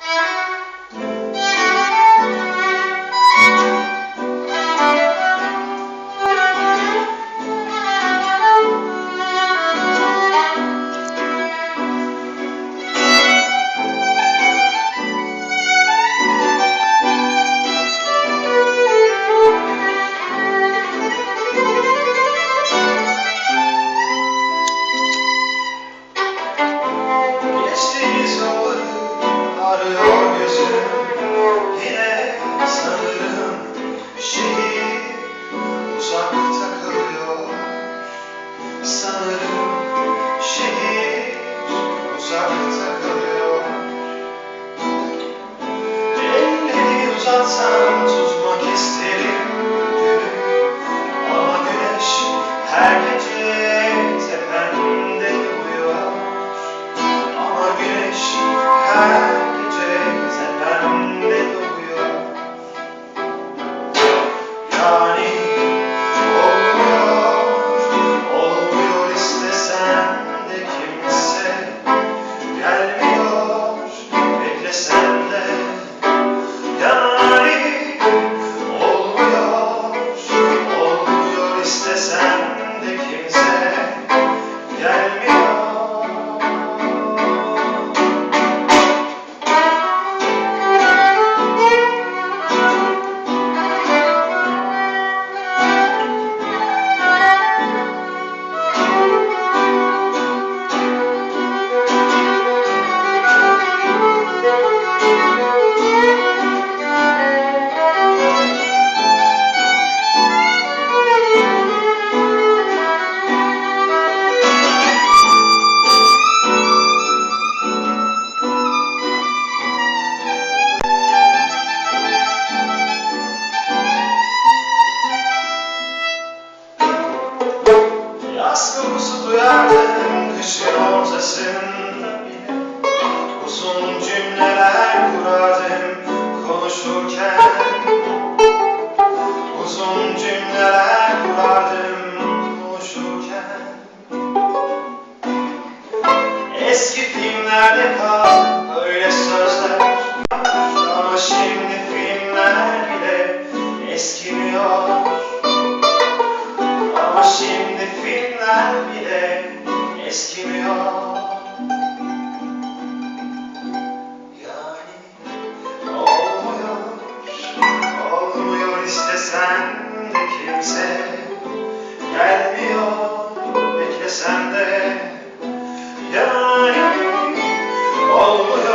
Thank you. Sanırım şehir uzakta kalıyor. Sanırım şehir uzakta kalıyor. Elleri uzatsam Uzun cümleler kurardım konuşurken. Eski filmlerde kal sözler Ama şimdi filmler bile eskimiyor. Ama şimdi filmler bile eskimiyor Oh,